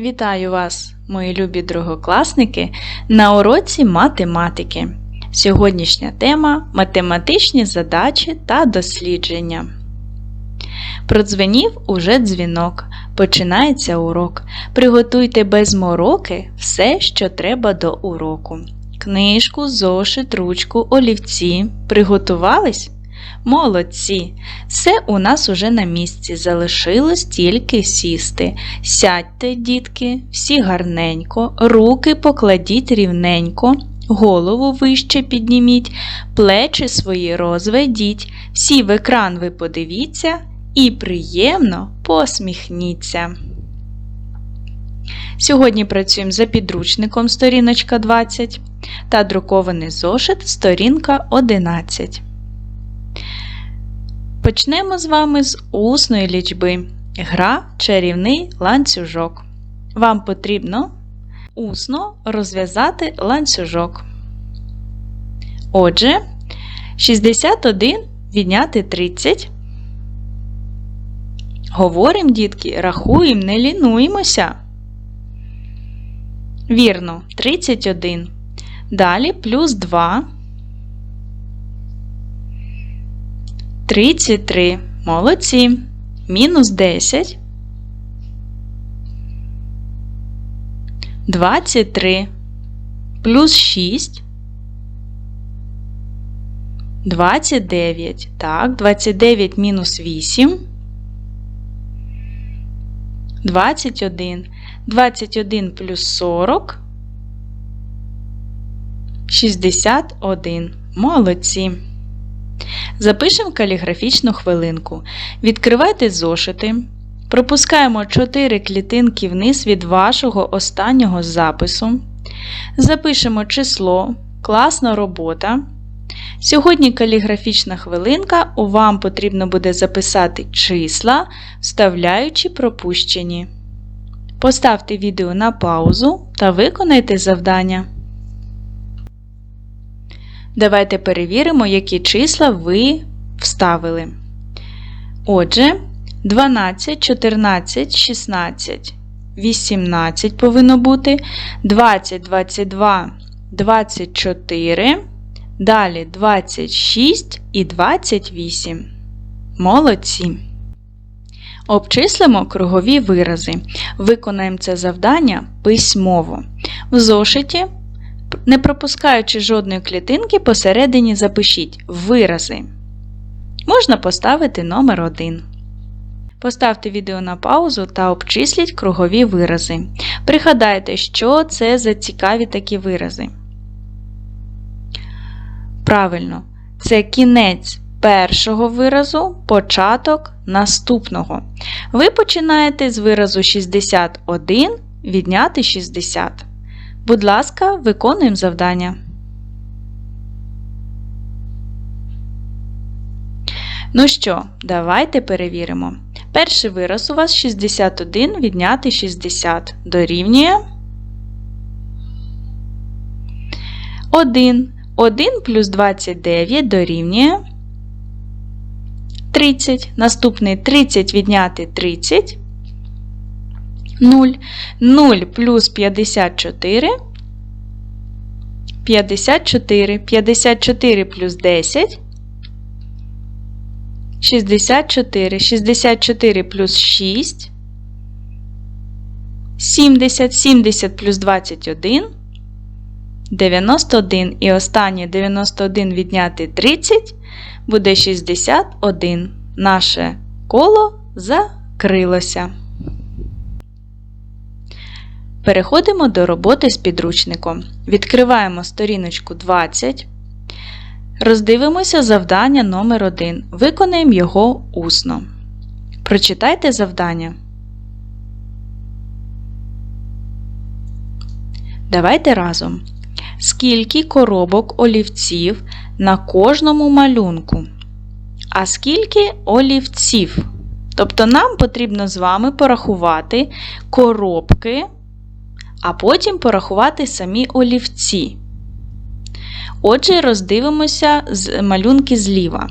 Вітаю вас, мої любі другокласники, на уроці математики. Сьогоднішня тема математичні задачі та дослідження. Продзвенів уже дзвінок. Починається урок. Приготуйте без мороки все, що треба до уроку. Книжку, зошит, ручку, олівці. Приготувались? Молодці! Все у нас уже на місці. Залишилось тільки сісти. Сядьте, дітки, всі гарненько, руки покладіть рівненько, голову вище підніміть, плечі свої розведіть, всі в екран ви подивіться і приємно посміхніться. Сьогодні працюємо за підручником сторіночка 20 та друкований зошит сторінка 11. Почнемо з вами з усної лічби. Гра чарівний ланцюжок. Вам потрібно усно розв'язати ланцюжок. Отже, 61 відняти 30. Говоримо, дітки, рахуємо, не лінуємося. Вірно, 31. Далі плюс 2. 33. Молодці. Мінус 10. 23. Плюс 6. 29. Так, 29 мінус 8. 21. 21 плюс 40. 61. Молодці. Запишемо каліграфічну хвилинку. Відкривайте зошити. Пропускаємо 4 клітинки вниз від вашого останнього запису. Запишемо число. Класна робота. Сьогодні каліграфічна хвилинка. Вам потрібно буде записати числа, вставляючи пропущені. Поставте відео на паузу та виконайте завдання. Давайте перевіримо, які числа ви вставили. Отже, 12, 14, 16, 18 повинно бути, 20, 22, 24, далі 26 і 28. Молодці. Обчислимо кругові вирази. Виконаємо це завдання письмово. В зошиті не пропускаючи жодної клітинки, посередині запишіть вирази. Можна поставити номер 1. Поставте відео на паузу та обчисліть кругові вирази. Пригадайте, що це за цікаві такі вирази. Правильно, це кінець першого виразу, початок наступного. Ви починаєте з виразу 61 відняти 60. Будь ласка, виконуємо завдання. Ну що, давайте перевіримо. Перший вираз у вас 61 відняти 60 дорівнює 1. 1 плюс 29 дорівнює 30. Наступний 30 відняти 30 0. 0 плюс 54. 54. 54 плюс 10. 64. 64 плюс 6. 70. 70 плюс 21. 91. І останнє 91 відняти 30 буде 61. Наше коло закрилося. Переходимо до роботи з підручником. Відкриваємо сторіночку 20. Роздивимося завдання номер 1 Виконаємо його усно. Прочитайте завдання. Давайте разом. Скільки коробок олівців на кожному малюнку? А скільки олівців? Тобто нам потрібно з вами порахувати коробки а потім порахувати самі олівці. Отже, роздивимося з малюнки зліва.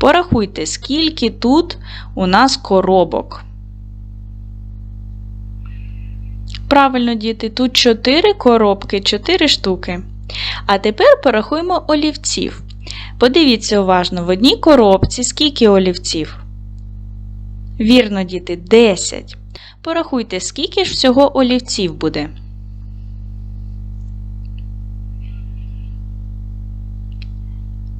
Порахуйте, скільки тут у нас коробок. Правильно, діти, тут 4 коробки, 4 штуки. А тепер порахуємо олівців. Подивіться уважно, в одній коробці скільки олівців? Вірно, діти, 10. Порахуйте, скільки ж всього олівців буде.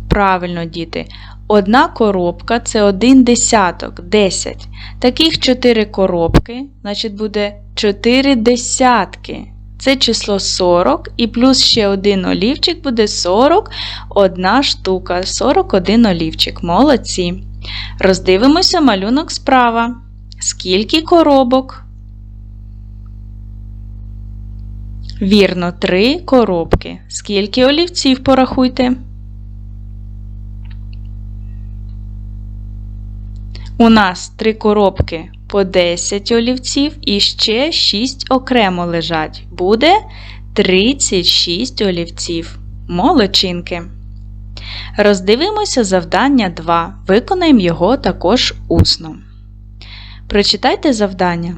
Правильно, діти. Одна коробка це один десяток, 10. Таких 4 коробки, значить, буде 4 десятки. Це число 40 і плюс ще один олівчик буде 41 штука, 41 олівчик. Молодці. Роздивимося малюнок справа. Скільки коробок? Вірно, 3 коробки. Скільки олівців порахуйте? У нас 3 коробки по 10 олівців і ще 6 окремо лежать. Буде 36 олівців. Молодчинки. Роздивимося завдання 2. Виконаємо його також усно. Прочитайте завдання.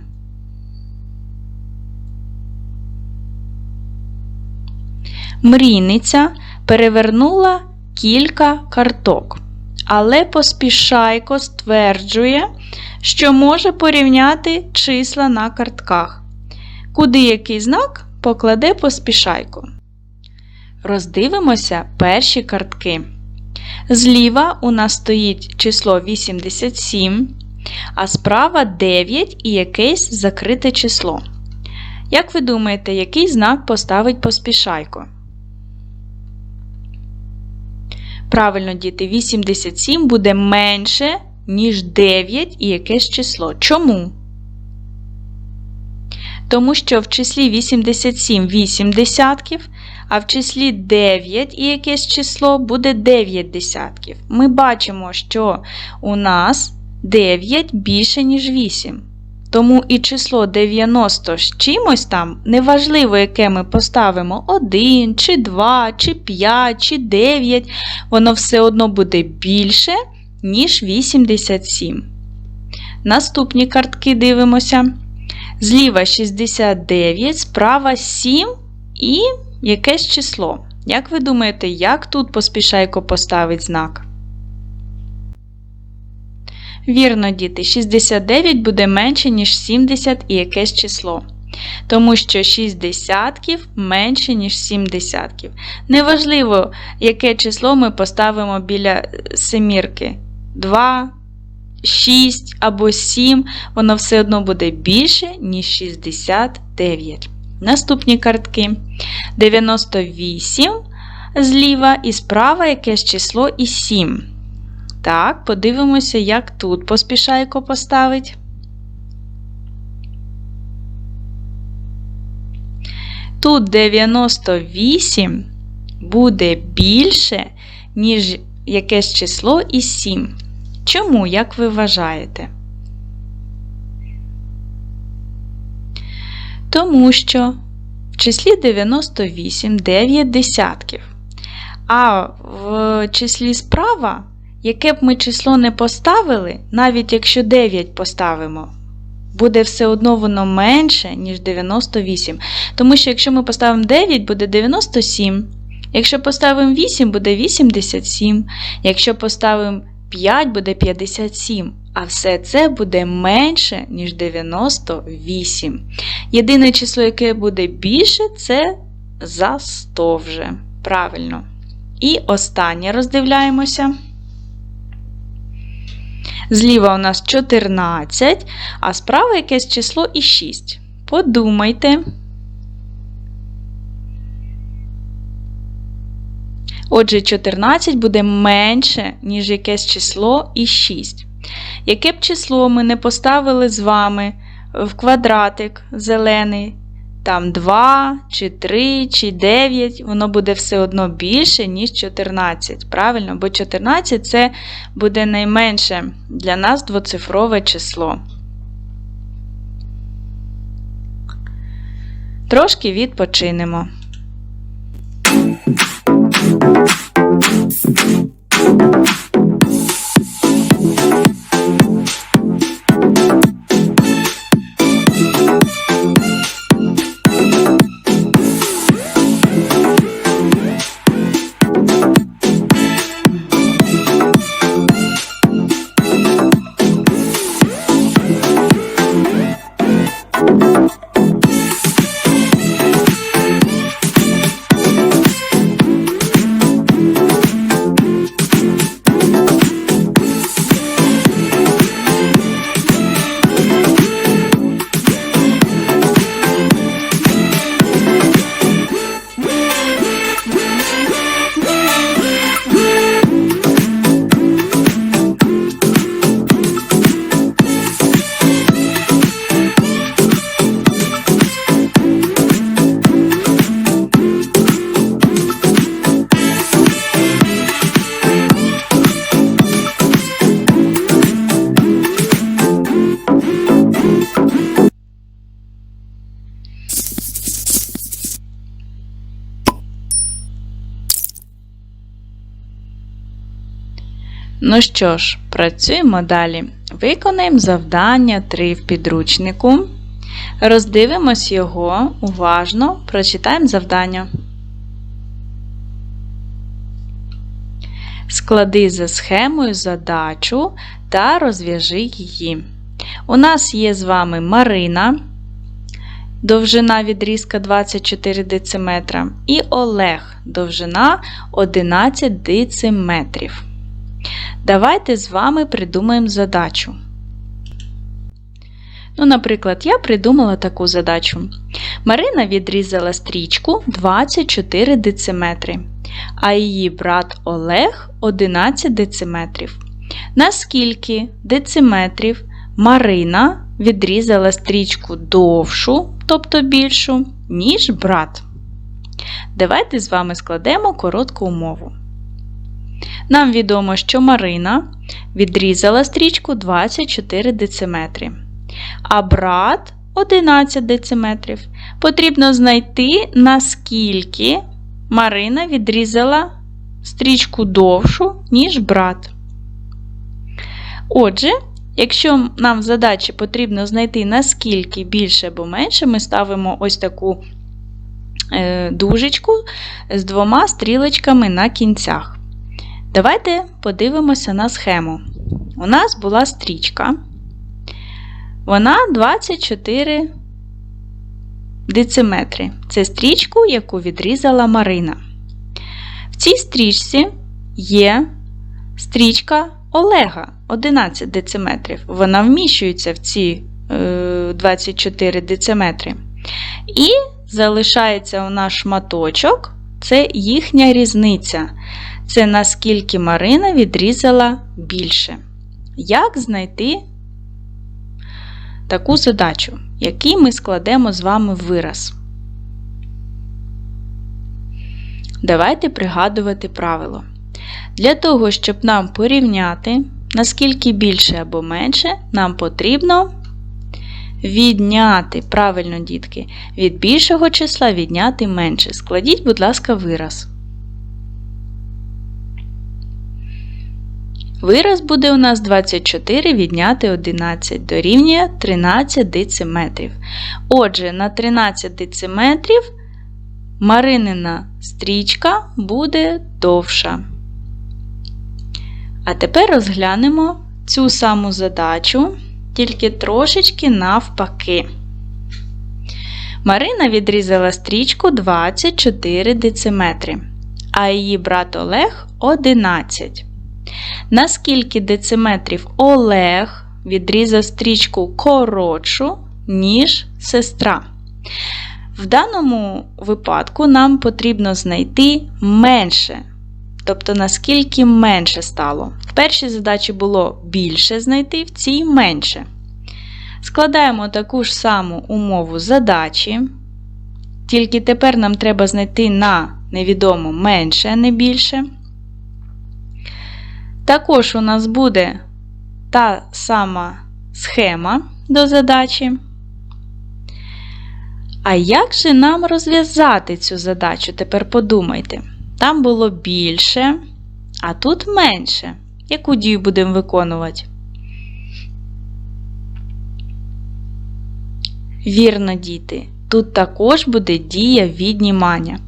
Мрійниця перевернула кілька карток, але поспішайко стверджує, що може порівняти числа на картках. Куди який знак покладе поспішайко. Роздивимося перші картки. Зліва у нас стоїть число 87, а справа 9 і якесь закрите число. Як ви думаєте, який знак поставить поспішайко? Правильно, діти, 87 буде менше, ніж 9 і якесь число. Чому? Тому що в числі 87 8 десятків, а в числі 9 і якесь число буде 9 десятків. Ми бачимо, що у нас 9 більше, ніж 8. Тому і число 90 з чимось там, неважливо, яке ми поставимо 1, чи 2, чи 5, чи 9, воно все одно буде більше, ніж 87. Наступні картки дивимося. Зліва 69, справа 7 і якесь число. Як ви думаєте, як тут поспішайко поставить знак? Вірно, діти, 69 буде менше, ніж 70 і якесь число. Тому що 6 десятків менше, ніж 7 десятків. Неважливо, яке число ми поставимо біля семірки. 2, 6 або 7, воно все одно буде більше, ніж 69. Наступні картки. 98 зліва і справа якесь число і 7. Так, подивимося, як тут поспішайко поставить. Тут 98 буде більше, ніж якесь число і 7. Чому, як ви вважаєте? Тому що в числі 98 9 десятків. А в числі справа, яке б ми число не поставили, навіть якщо 9 поставимо, буде все одно воно менше, ніж 98. Тому що якщо ми поставимо 9, буде 97. Якщо поставимо 8, буде 87. Якщо поставимо 5 буде 57, а все це буде менше, ніж 98. Єдине число, яке буде більше, це за 100 вже. Правильно. І останнє роздивляємося. Зліва у нас 14, а справа якесь число і 6. Подумайте. Отже, 14 буде менше, ніж якесь число і 6. Яке б число ми не поставили з вами в квадратик зелений, там 2, чи 3, чи 9, воно буде все одно більше, ніж 14. Правильно? Бо 14 це буде найменше для нас двоцифрове число. Трошки відпочинемо. Ну що ж, працюємо далі. Виконаємо завдання 3 в підручнику. Роздивимось його уважно, прочитаємо завдання. Склади за схемою задачу та розв'яжи її. У нас є з вами Марина, довжина відрізка 24 дм, і Олег, довжина 11 дециметрів. Давайте з вами придумаємо задачу. Ну, Наприклад, я придумала таку задачу. Марина відрізала стрічку 24 дециметри, а її брат Олег 11 дециметрів. Наскільки дециметрів Марина відрізала стрічку довшу, тобто більшу, ніж брат? Давайте з вами складемо коротку умову. Нам відомо, що Марина відрізала стрічку 24 дециметри, а брат 11 дециметрів. Потрібно знайти, наскільки Марина відрізала стрічку довшу, ніж брат. Отже, якщо нам в задачі потрібно знайти наскільки більше або менше, ми ставимо ось таку е, дужечку з двома стрілочками на кінцях. Давайте подивимося на схему. У нас була стрічка. Вона 24 дециметри. Це стрічку, яку відрізала Марина. В цій стрічці є стрічка Олега 11 дециметрів. Вона вміщується в ці 24 е, дециметри. І залишається у нас шматочок це їхня різниця. Це наскільки Марина відрізала більше. Як знайти таку задачу, який ми складемо з вами вираз? Давайте пригадувати правило. Для того, щоб нам порівняти, наскільки більше або менше, нам потрібно відняти, правильно, дітки, від більшого числа відняти менше. Складіть, будь ласка, вираз. Вираз буде у нас 24 відняти 11 дорівнює 13 дециметрів. Отже, на 13 дециметрів маринина стрічка буде довша. А тепер розглянемо цю саму задачу, тільки трошечки навпаки. Марина відрізала стрічку 24 дециметри, а її брат Олег 11. Наскільки дециметрів Олег відрізав стрічку коротшу, ніж сестра? В даному випадку нам потрібно знайти менше. Тобто, наскільки менше стало. В першій задачі було більше знайти, в цій менше. Складаємо таку ж саму умову задачі. Тільки тепер нам треба знайти на невідомо менше, а не більше. Також у нас буде та сама схема до задачі. А як же нам розв'язати цю задачу? Тепер подумайте. Там було більше, а тут менше. Яку дію будемо виконувати? Вірно, діти, тут також буде дія віднімання.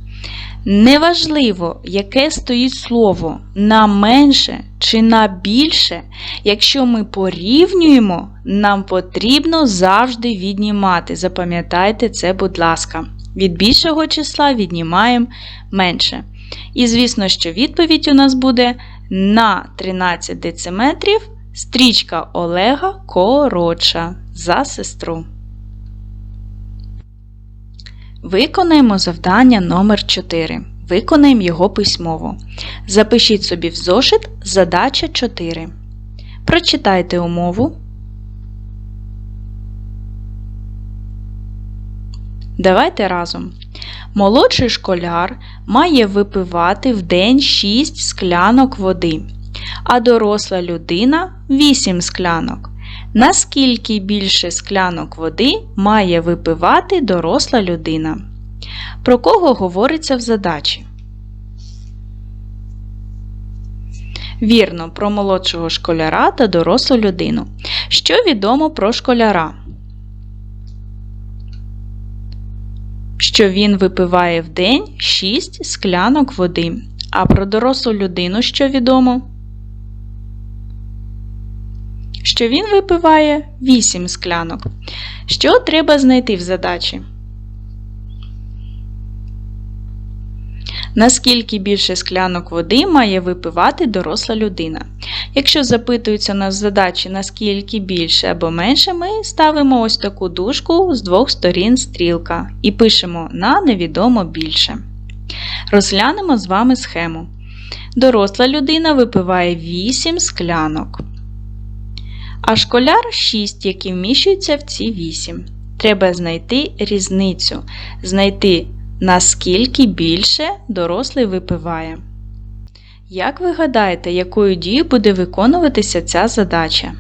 Неважливо, яке стоїть слово на менше чи на більше, якщо ми порівнюємо, нам потрібно завжди віднімати. Запам'ятайте це, будь ласка. Від більшого числа віднімаємо менше. І, звісно, що відповідь у нас буде на 13 дециметрів стрічка Олега коротша за сестру. Виконаємо завдання номер 4 Виконаємо його письмово. Запишіть собі в зошит задача 4. Прочитайте умову. Давайте разом. Молодший школяр має випивати в день 6 склянок води, а доросла людина 8 склянок. Наскільки більше склянок води має випивати доросла людина? Про кого говориться в задачі? Вірно, про молодшого школяра та дорослу людину. Що відомо про школяра? Що він випиває в день 6 склянок води. А про дорослу людину що відомо? Що він випиває 8 склянок. Що треба знайти в задачі? Наскільки більше склянок води має випивати доросла людина? Якщо запитується нас задачі наскільки більше або менше, ми ставимо ось таку дужку з двох сторін стрілка і пишемо на невідомо більше. Розглянемо з вами схему. Доросла людина випиває 8 склянок, а школяр 6, які вміщуються в ці 8. Треба знайти різницю, знайти наскільки більше дорослий випиває. Як ви гадаєте, якою дією буде виконуватися ця задача?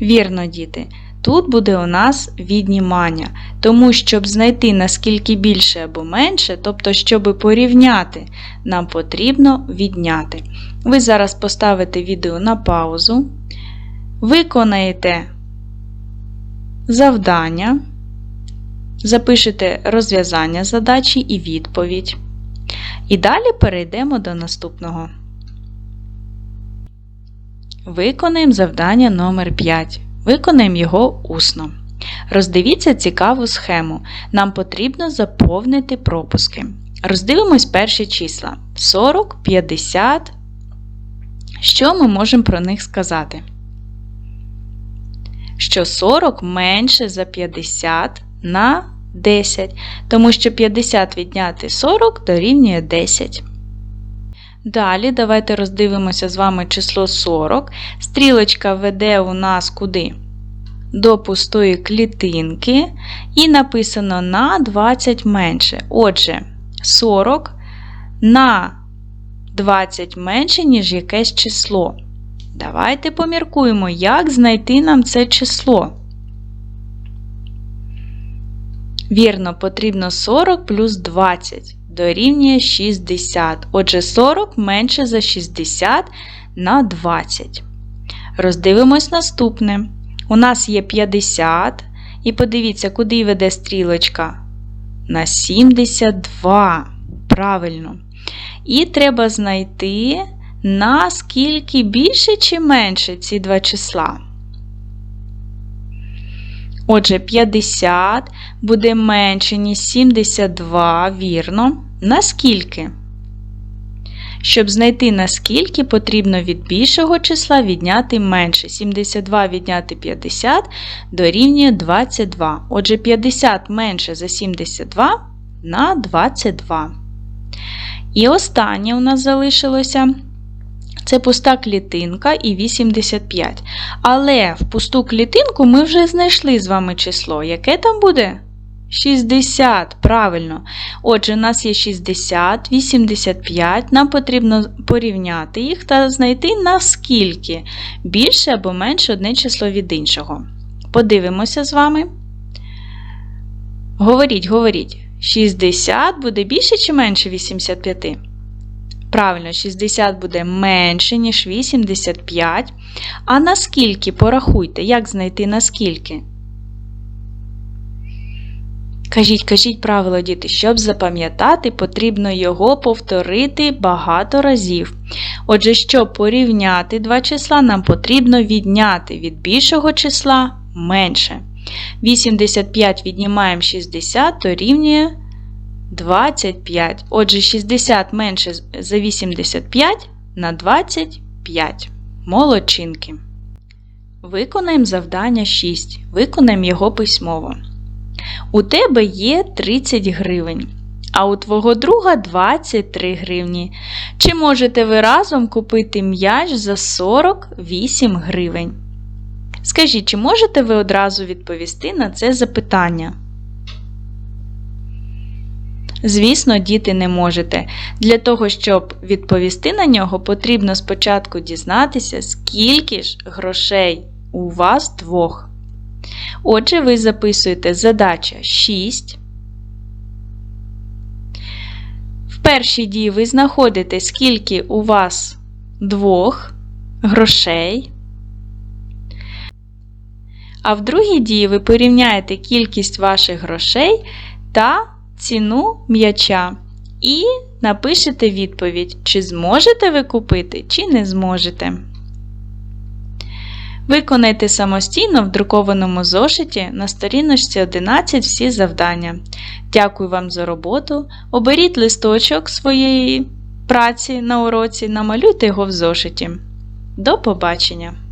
Вірно, діти. Тут буде у нас віднімання, тому щоб знайти наскільки більше або менше, тобто, щоб порівняти, нам потрібно відняти. Ви зараз поставите відео на паузу, виконаєте завдання, запишете розв'язання задачі і відповідь. І далі перейдемо до наступного. Виконаємо завдання номер 5 Виконаємо його усно. Роздивіться цікаву схему. Нам потрібно заповнити пропуски. Роздивимось перші числа 40, 50. Що ми можемо про них сказати? Що 40 менше за 50 на 10, тому що 50 відняти 40 дорівнює 10. Далі давайте роздивимося з вами число 40. Стрілочка веде у нас куди? До пустої клітинки. І написано на 20 менше. Отже, 40 на 20 менше, ніж якесь число. Давайте поміркуємо, як знайти нам це число. Вірно, потрібно 40 плюс 20 дорівнює 60. Отже, 40 менше за 60 на 20. Роздивимось наступне. У нас є 50. І подивіться, куди веде стрілочка? На 72. Правильно. І треба знайти, наскільки більше чи менше ці два числа. Отже, 50 буде менше, ніж 72, вірно. Наскільки? Щоб знайти наскільки, потрібно від більшого числа відняти менше. 72 відняти 50 дорівнює 22. Отже, 50 менше за 72 на 22. І останнє у нас залишилося це пуста клітинка і 85. Але в пусту клітинку ми вже знайшли з вами число. Яке там буде? 60, правильно. Отже, у нас є 60, 85. Нам потрібно порівняти їх та знайти наскільки більше або менше одне число від іншого. Подивимося з вами. Говоріть, говоріть. 60 буде більше чи менше 85? Правильно, 60 буде менше, ніж 85. А наскільки порахуйте, як знайти наскільки? Кажіть, кажіть правило, діти, щоб запам'ятати, потрібно його повторити багато разів. Отже, щоб порівняти два числа, нам потрібно відняти від більшого числа менше. 85 віднімаємо 60, то рівнює 25. Отже, 60 менше за 85 на 25. Молодчинки. Виконаємо завдання 6. Виконаємо його письмово. У тебе є 30 гривень, а у твого друга 23 гривні. Чи можете ви разом купити м'яч за 48 гривень? Скажіть, чи можете ви одразу відповісти на це запитання? Звісно, діти не можете. Для того, щоб відповісти на нього, потрібно спочатку дізнатися, скільки ж грошей у вас двох. Отже, ви записуєте задача 6. В першій дії ви знаходите, скільки у вас двох грошей. А в другій дії ви порівняєте кількість ваших грошей та ціну м'яча. І напишете відповідь, чи зможете ви купити, чи не зможете. Виконайте самостійно в друкованому зошиті на сторіночці 11 всі завдання. Дякую вам за роботу. Оберіть листочок своєї праці на уроці, намалюйте його в зошиті. До побачення!